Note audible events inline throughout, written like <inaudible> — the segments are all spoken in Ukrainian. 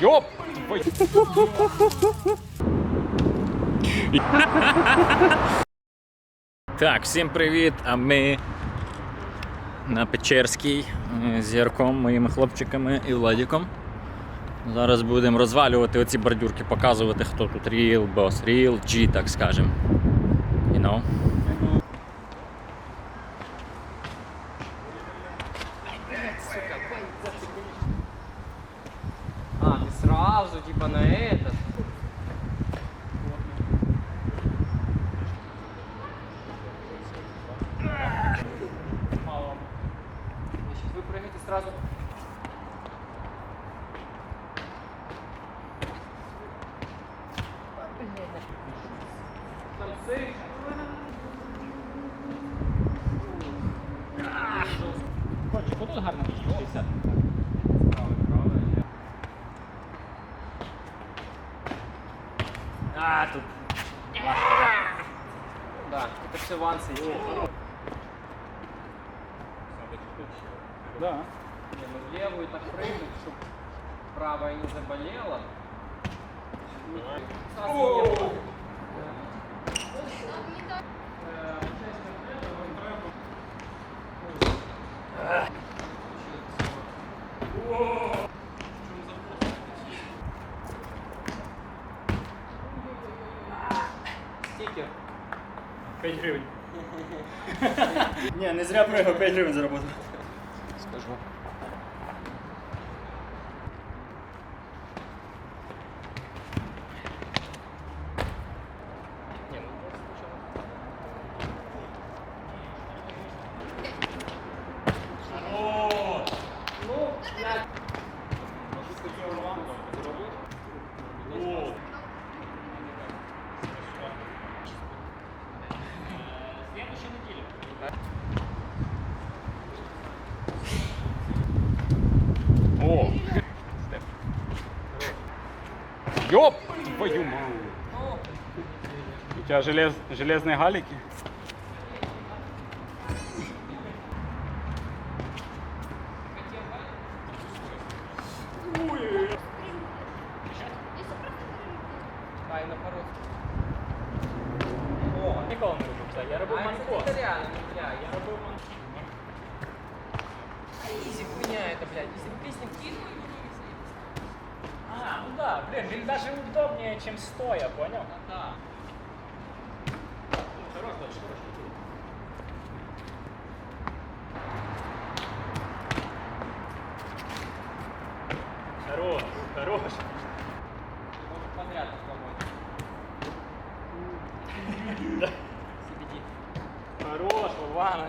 Йоп! Так, всім привіт! А ми на Печерській з Ярком, моїми хлопчиками і Владіком. Зараз будемо розвалювати оці бордюрки, показувати, хто тут real boss, real G, так скажем. You know? Тут гарно вчитися. А, тут. Да, это все вансы. Да. Не, ну левую так прыгнуть, чтобы правая не заболела. Сразу не- Ні, не зря пригав, 5 гривень заработав. Скажу. Тебя желез... железные галики? Це. Я робив манкос. это реально, бля, я робив Изи хуйня это, блядь. Если бы А, ну да, блин, даже удобнее, чем стоя, понял?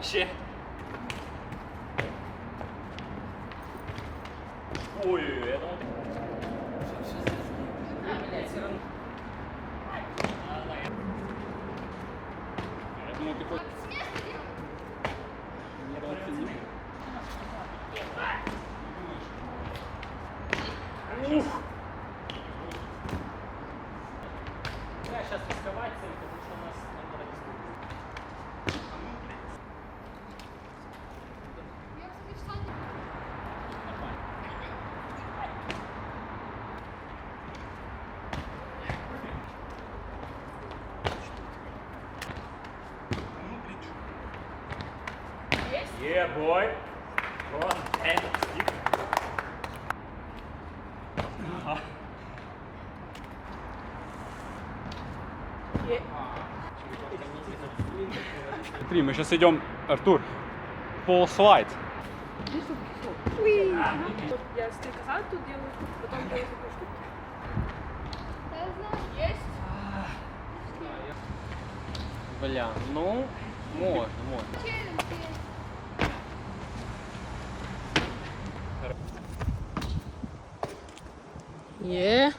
shit. Yeah, boy. Go on, and stick. Ага. Смотри, мы сейчас идем, Артур, пол слайд. Я стрекоза тут делаю, потом делаю такую штуку. Есть? Бля, ну, можно, можно. Е.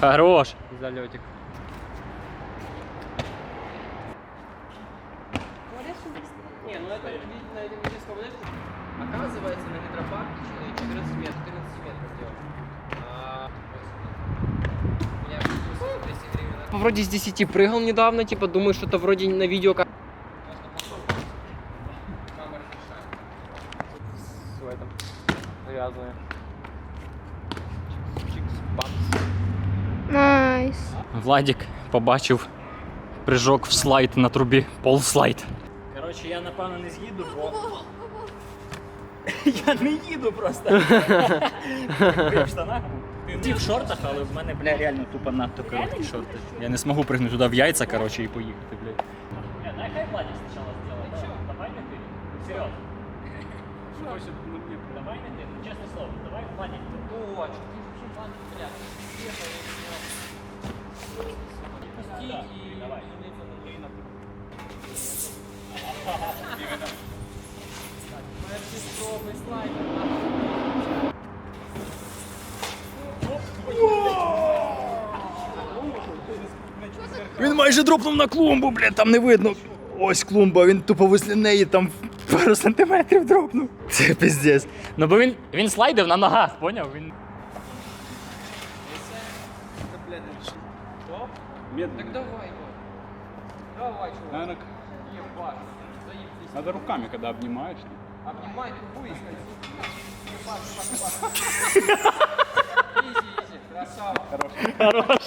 Хорош. Залетик. Не, ну это видно на этом медицинском лифте. Оказывается, на гидропарке 14 метров, 14 метров делал. Господи. Меня 200 гривен. Вроде с 10 прыгал недавно, типа думаю, что это вроде на видео как... Владік побачив прыжок в слайд на трубі. Пол слайд. Коротше, я напевно не з'їду, бо. <laughs> Я не їду просто. Ти в штанах? Ти в шортах, але в мене, бля, реально тупо надто короткі шорти. Я не зможу пригнути туди в яйця, коротше, і поїхати, блядь. Ні, дай хай Владик спочатку зробить. Давай не ти. Серйозно. Майже дропнув на клумбу, блядь, там не видно. Ось клумба, він тупо вислі неї там пару сантиметрів дропнув. Це піздець. Ну бо він, він слайдив на ногах, поняв? Він... Так давай, его. Давай, чувак. Ебать. Надо руками, когда обнимаешь. Обнимай трубу и. <laughs> Изи, изи. Красава.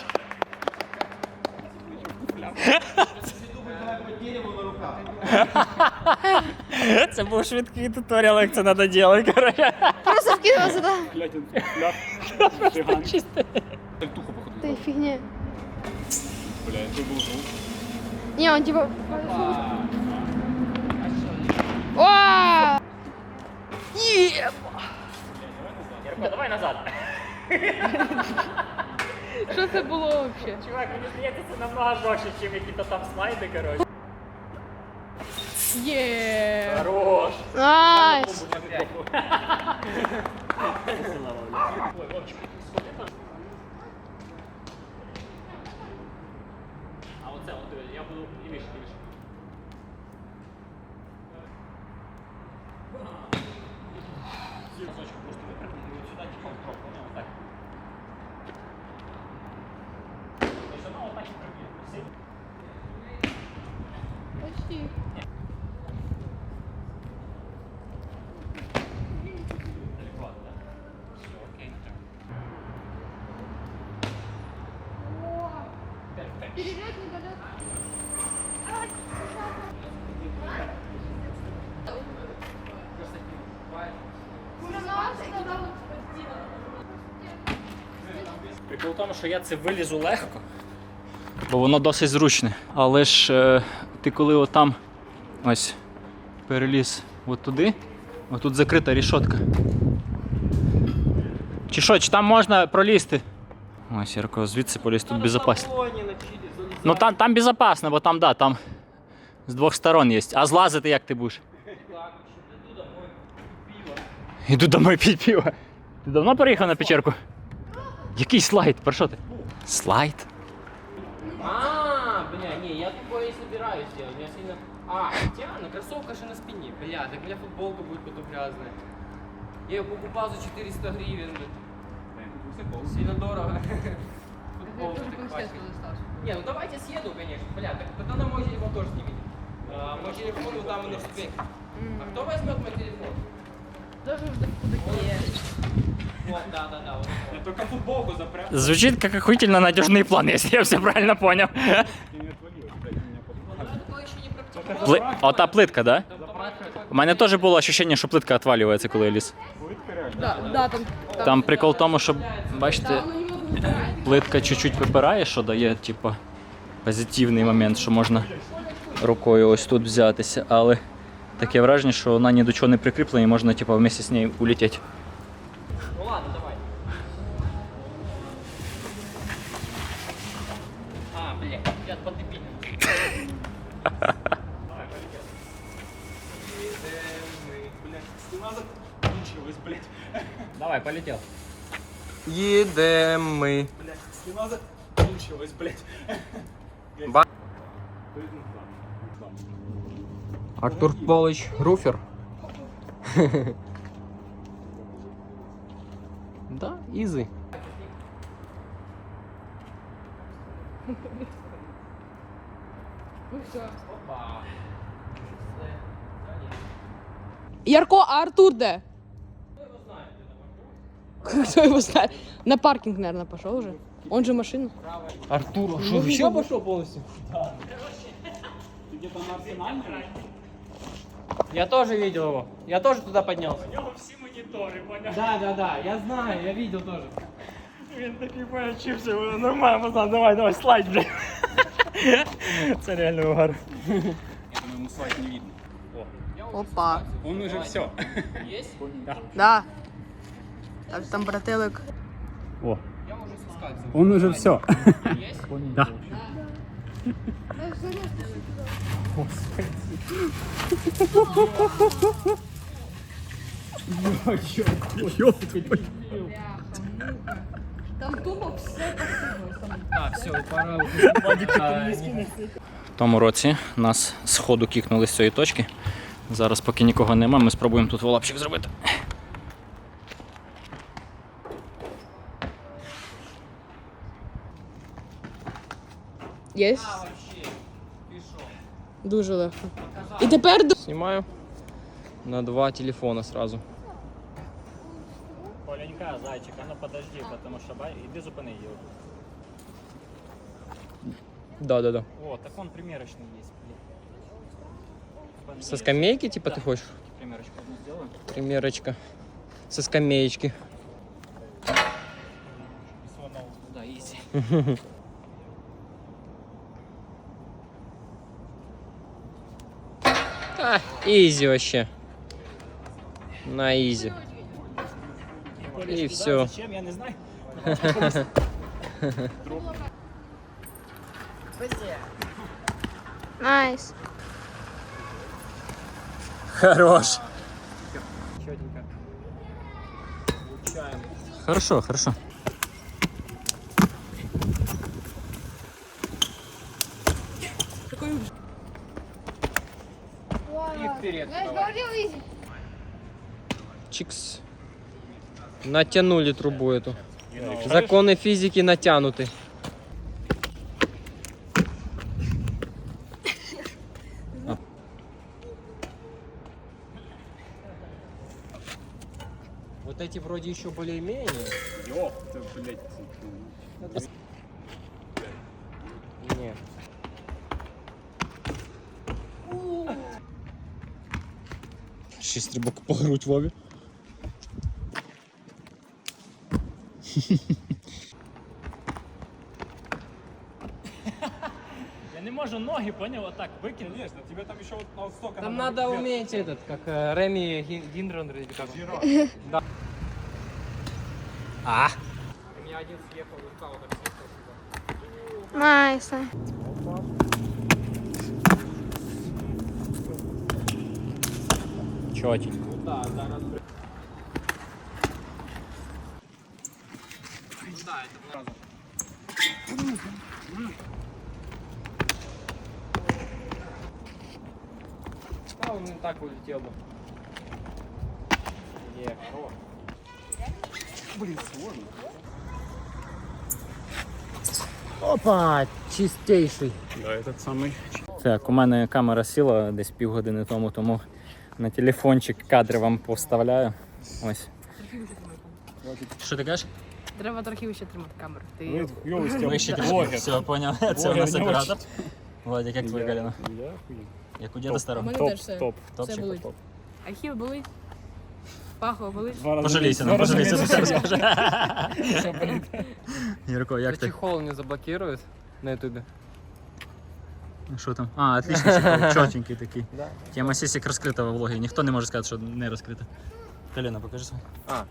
Це був швидкий туторіал, як це треба робити, коротше. Просто вкинула сюда. Глядя фляг, жиган. Сальтуху, походу. Ты фигня. Бля, это был звук. Не, он типа... О! Ярко, давай назад. Що це було взагалі? Чувак, мені здається, це намного жорстче, ніж якісь там слайди, коротше. Є. Хорош. Найс. Ой, Вовчик, сходи там. А оце, от, диви, я буду лівіше, лівіше. Ці разочки просто випрыгнути, і от сюди типа в крок, поняв? Отак. Тобто вона отак і приб'є. Сильно. Почти. Тому, що я це вилізу легко, бо воно досить зручне. Але ж е, ти коли отам ось переліз от туди, отут закрита рішотка. Чи що, чи там можна пролізти? Ось, Ярко, звідси поліз тут безпечно. Ну там, там безпечно, бо там, да, там з двох сторон є. А злазити як ти будеш? <laughs> Іду домой пить пиво. Ти давно переїхав на печерку? Який слайд? Про що ти? Слайд? А, бля, не, я такое не собираюсь делать. Я сильно... А, хотя, на кроссовка же на спине. Бля, так у меня футболка будет потом грязная. Я ее покупал за 400 гривен. блин. Сильно дорого. Футболка так пачкать. Не, ну давайте съеду, конечно. Бля, так тогда на мой телефон тоже снимите. А, мой телефон вот там и на ступеньке. А кто возьмет мой телефон? Даже. Вот, да, да, да. Я только футболку запрям. Звучит как охуительно надежный план, если я все правильно понял. Пли... Ота плитка, да? Там У мене теж було ощущення, що плитка відвалюється, коли я ліз. Да, да, там. Там прикол в тому, що, бачите, плитка чуть-чуть випирає, що дає, типу, позитивний момент, що можна рукою ось тут взятися, але таке враження, що вона ні до чого не прикріплена і можна, типу, вместе з нею улетіти. Ну ладно, давай. А, бля, я подебил. Кончилось, блядь. Давай, полетел. Їдемо ми. Блядь, стена закончилась, блядь. Ба- Артур Полич Руфер. <laughs> Да, изи. Ну. Опа. Ярко, а Артур де? Кто его знает? Кто его знает? На паркинг, наверное, пошел уже. Он же машину. Артур, что, еще пошел полностью? Ты где-то на арсенальном? Я тоже видел его. Я тоже туда поднялся. У нього всі монітори, поняв? Да, да, да, я знаю, я видел тоже. Він такий поячився, нормально, пацан, давай, давай, слайд, блядь. Це <laughs> реально угар. Я думаю, ему слайд не видно. Опа. Он уже все. Есть? Да. Так, там брателик. О, Я уже соскальзываю. он уже все. <laughs> Есть? Да. А, все, пора. В тому році нас з ходу кікнули з цієї точки. Зараз, поки нікого нема, ми спробуємо тут волапчик зробити. Есть? Дуже легко. І тепер ду- Снимаю на два телефона сразу. Поленька, зайчик, а ну подожди, тому що бай, іди зупини її. Да, да, да. О, так он примірочний є. Со скамейки, типа, ты хочешь? Примірочку одну зробимо. Примерочка. Со скамеечки. Да, ізі. <laughs> изи вообще. На изи. И все. Зачем, я не знаю. Найс. Хорош. Хорошо, хорошо. И вперед. Я же говорил, изи. Чикс. Натянули трубу эту. Законы физики натянуты. Вот эти вроде еще более-менее. Ёп, ты, блядь. Нет. Шість рибок по грудь Вові. Я не можу ноги, поняв, отак викинути. Конечно, тебе там еще вот на столько Там надо уметь этот, как э, Реми Гин- Гиндрон или как он. <laughs> Да. А. У меня один съехал, вот так съехала сюда. Ну да, зараз. А он и так улетел бы. Не, хорош. Опа, чистейший. Да, этот самый. Так, у мене камера сіла десь півгодини тому, тому на телефончик кадри вам поставляю. Ось. Що ти кажеш? Треба трохи вище тримати камеру. Ти... Йоу, Степа, Вище блогер. Все, поняв. Це у Блогер нас не оператор. Владик, як твоє коліно? Я Як у діда старого? мене Топ, теж все. топ. Топчик? Все болить. Ахіл болить. Пахова болить. Два рази Пожалійся, два нам рази пожалійся, менше. це скаже. Юрко, як ти? чехол не заблокирует на ютубе. Що там? А, отлично, чехол, <laughs> чотенький такий. Да. Тема сісік розкрита во влогі. Ніхто не може сказати, що не розкрита. Коліно, покажи своє. А,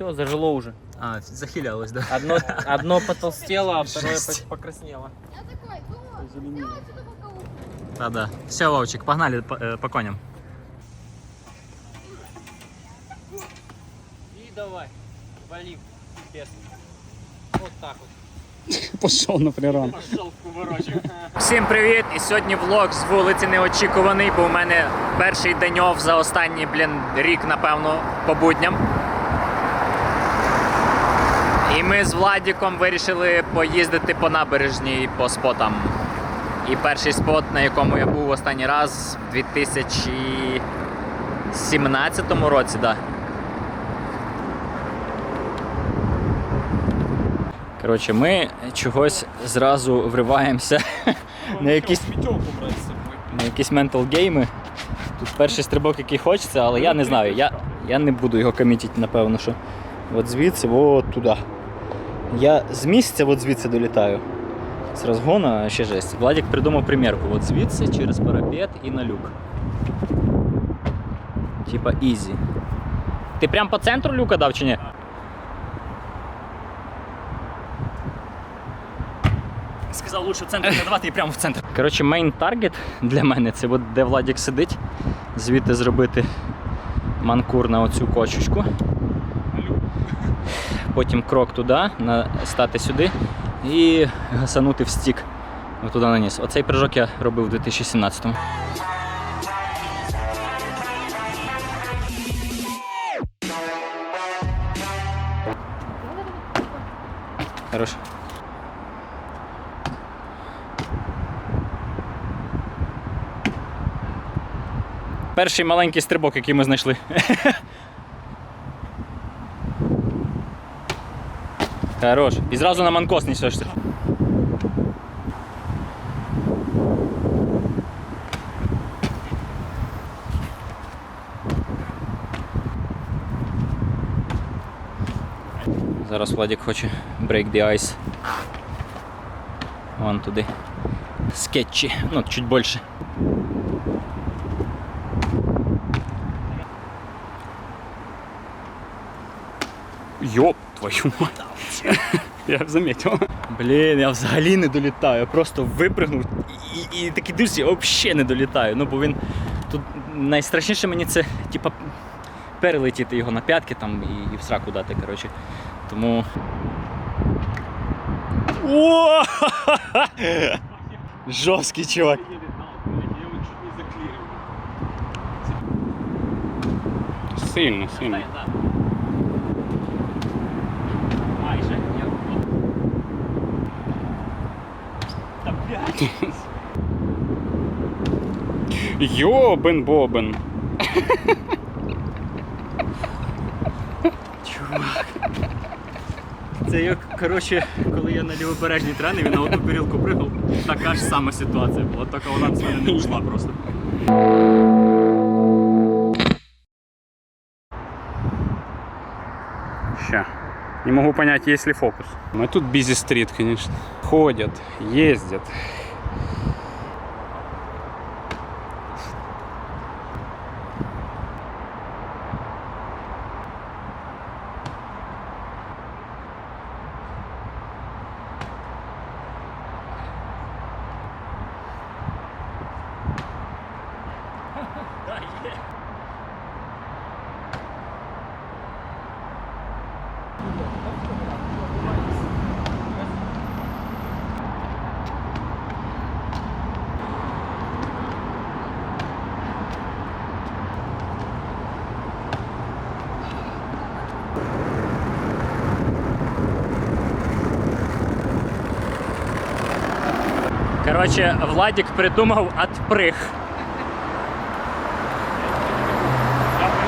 все, зажило уже. А, захилялось, да. Одно, <laughs> одно потолстело, а второе Жесть. по- покраснело. Та да. Все, Вовчик, погнали по, е, по коням. И давай, вали. Вот так вот. <coughs> Пішов на приран. Пошел. <laughs> Всім привіт! І сьогодні влог з вулиці неочікуваний, бо у мене перший день офф за останній, блін, рік, напевно, по будням. І ми з Владіком вирішили поїздити по набережній по спотам. І перший спот, на якому я був останній раз, в 2017 році, да. Коротше, ми чогось зразу вриваємося на якісь, на якісь ментал гейми. Тут перший стрибок, який хочеться, але я не знаю. Я, я не буду його комітити, напевно, що от звідси, от туди. Я з місця от звідси долітаю. З розгону ще жесть. Владик придумав примірку. От звідси через парапет і на люк. Типа ізі. Ти прям по центру люка дав чи ні? Сказав, лучше в центр не і прямо в центр. Коротше, мейн таргет для мене це от де Владик сидить. Звідти зробити манкур на оцю кочечку. Потім крок туди, стати сюди і гасанути в стік. Туди наніс. Оцей прыжок я робив у 2017-му. Хорош. Перший маленький стрибок, який ми знайшли. <laughs> Хорош. І зразу на манкос несешся. Зараз Владик хоче break the ice. Вон туди. Скетчі. Ну, чуть більше. Ёб твою мать. <laughs> Я заметил. Блін, я взагалі не долітаю. Я просто випрыгнув і, і, і такий дивлюся, я взагалі не долітаю. Ну, бо він тут найстрашніше мені це, типа, перелетіти його на п'ятки там і, і в сраку дати, коротше. Тому. О! <laughs> Жорсткий чувак. Сильно, сильно. Йобен бобен. Це як, коротше, коли я на лівобережній тренері на одну перілку пригав, така ж сама ситуація була, тільки вона з мене не ушла просто. Ща. Не могу понять, есть ли фокус. Мы тут бизи стрит, конечно. Ходят, ездят. Коротше, Владик придумав отпрыг.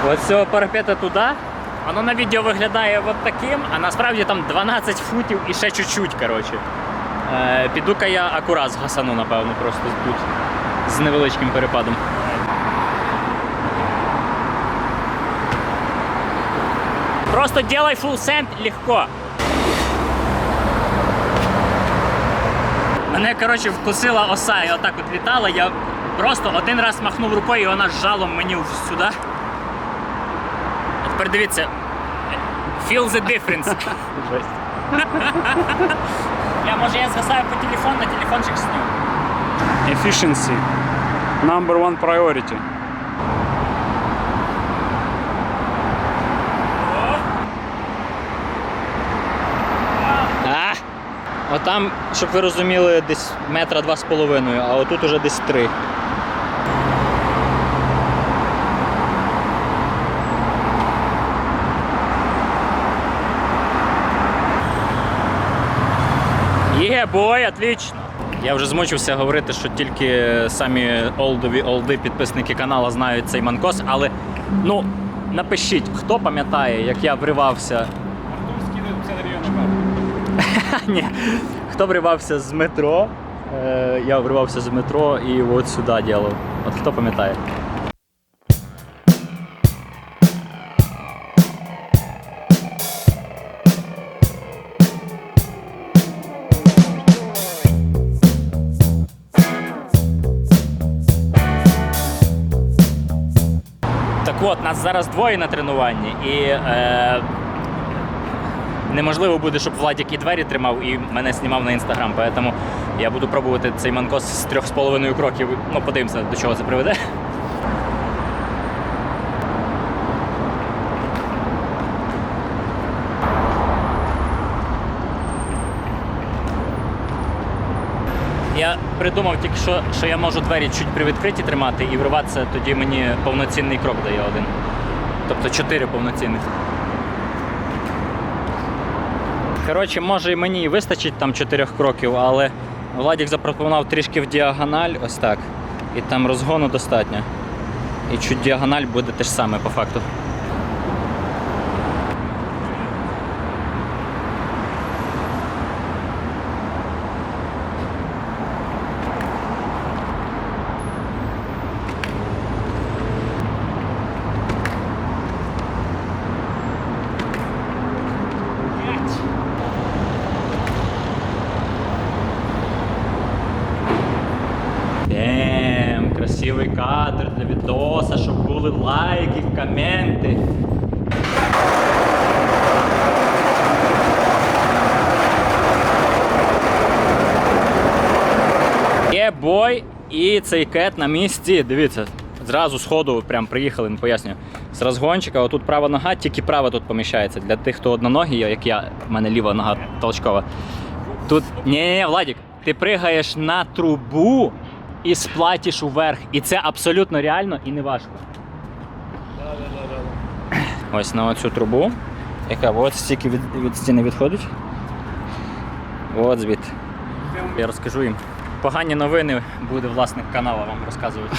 Ось з цього парапета туди. Воно на відео виглядає от таким, а насправді там 12 футів і ще чуть-чуть, коротше. Е, піду-ка я акурат гасану, напевно, просто тут. З невеличким перепадом. Просто делай full send легко. Мене, коротше, вкусила оса і отак от літала. Я просто один раз махнув рукою і вона жалом мені сюди. А тепер дивіться. Feel the difference. <laughs> Я може я згасаю по телефону, на телефончик сню. Efficiency. Number one priority. А! Отам, щоб ви розуміли, десь метра два з половиною, а отут уже десь три. Є, бой, отлично. Я вже змучився говорити, що тільки самі олдові олди підписники каналу знають цей манкос, але ну напишіть, хто пам'ятає, як я вривався Артур 50 гривен на. <laughs> Ні. Хто вривався з метро? Е, я вривався з метро і от сюди ділав. От хто пам'ятає? Так от, нас зараз двоє на тренуванні, і е, неможливо буде, щоб Владік і двері тримав і мене знімав на інстаграм. Тому я буду пробувати цей манкос з трьох з половиною кроків. Ну, подивимося, до чого це приведе. Я придумав тільки що, що я можу двері чуть привідкриті тримати і вриватися, тоді мені повноцінний крок дає один. Тобто чотири повноцінних. Коротше, може і мені вистачить там чотирьох кроків, але Владік запропонував трішки в діагональ, ось так. І там розгону достатньо. І чуть діагональ буде те ж саме по факту. Дем, красивий кадр для відоса, щоб були лайки, коменти. Є бой і цей кет на місці. Дивіться, зразу з ходу прям приїхали, не пояснюю. З розгончика, отут права нога, тільки права тут поміщається. Для тих, хто одноногий, як я, в мене ліва нога толчкова. Тут. Ні, ні, Владік, ти пригаєш на трубу і сплатиш уверх. І це абсолютно реально і не важко. Ось на оцю трубу, яка от стільки від, від стіни відходить. От звідти. Я розкажу їм. Погані новини буде власник каналу вам розказувати.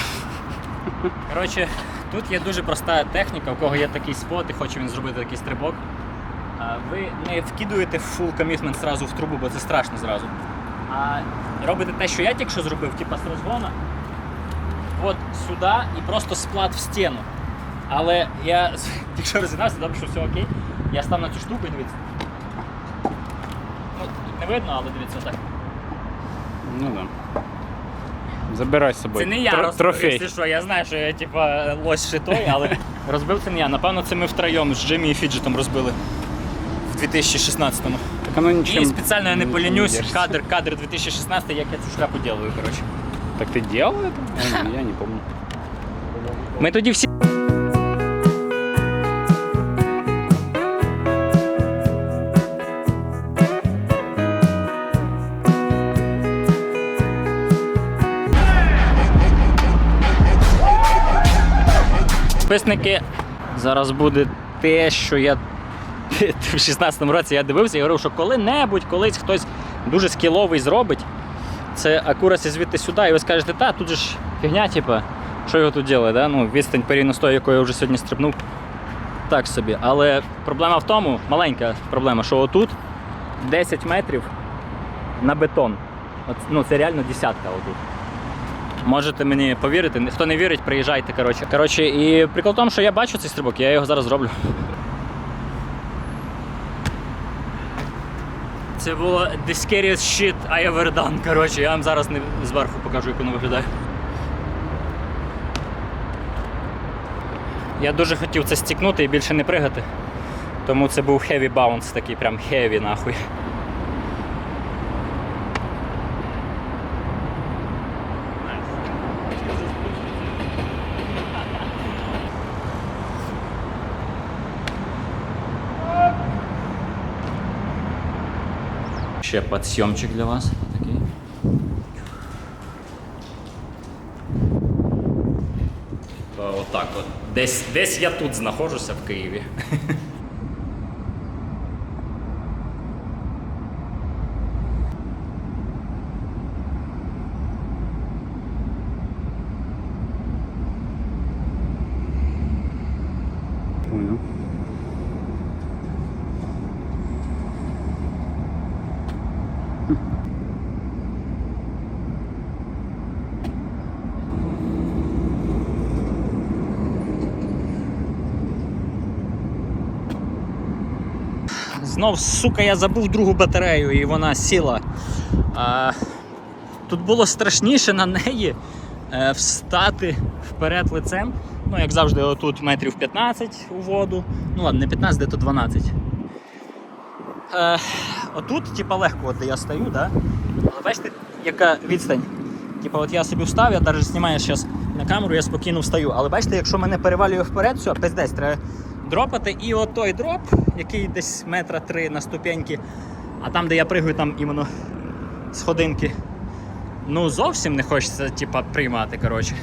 Коротше, тут є дуже проста техніка, у кого є такий спот і хоче він зробити такий стрибок. Ви не вкидуєте full commitment зразу в трубу, бо це страшно зразу. А робите те, що я тільки що зробив, типа з розгону, от сюди і просто сплат в стіну. Але я <laughs> якщо розігнався, добре, що все окей. Я став на цю штуку і дивіться. Ну, тут не видно, але дивіться так. Ну да. Забирай з собою. Це не я Тро- розбив, Трофей. якщо що, я знаю, що я типа лось шитой, але <laughs> розбив це не я. Напевно, це ми втроєм з Джиммі і Фіджетом розбили в 2016-му. Так оно ничем І спеціально я не полінюсь, держится. кадр, кадр 2016, як я цю шляпу делаю, коротше. Так ты делал это? Я не помню. Ми тоді всі. Підписники, зараз буде те, що я в 16-му році я дивився і говорив, що коли-небудь колись хтось дуже скіловий зробить, це акурасі звідти сюди, і ви скажете, та тут же ж фігня, типа, що його тут робить, да? ну, відстань порівняно з тою, якою я вже сьогодні стрибнув. Так собі. Але проблема в тому, маленька проблема, що отут 10 метрів на бетон. От, ну, це реально десятка отут. Можете мені повірити, хто не вірить, приїжджайте. Коротше. Коротше, і прикол в тому, що я бачу цей стрибок, я його зараз зроблю. Це було the scariest shit I ever done. Коротше, я вам зараз не зверху покажу, як воно виглядає. Я дуже хотів це стікнути і більше не пригати. Тому це був heavy bounce, такий прям heavy нахуй. Ще подсъемчик для вас. Такий. Типа Отак от. Десь, десь я тут знаходжуся в Києві. <laughs> знов, сука, я забув другу батарею і вона сіла. А, тут було страшніше на неї е, встати вперед лицем. Ну, як завжди, отут метрів 15 у воду. Ну ладно, не 15, де то 12. Е, отут, типа, легко, от де я стою, да? але бачите, яка відстань. Типа, от я собі встав, я навіть знімаю зараз на камеру, я спокійно встаю. Але бачите, якщо мене перевалює вперед, все, пиздець, треба дропати. І от той дроп, який десь метра три на ступеньки, а там, де я пригаю, там іменно сходинки. Ну, зовсім не хочеться, типа, приймати, коротше.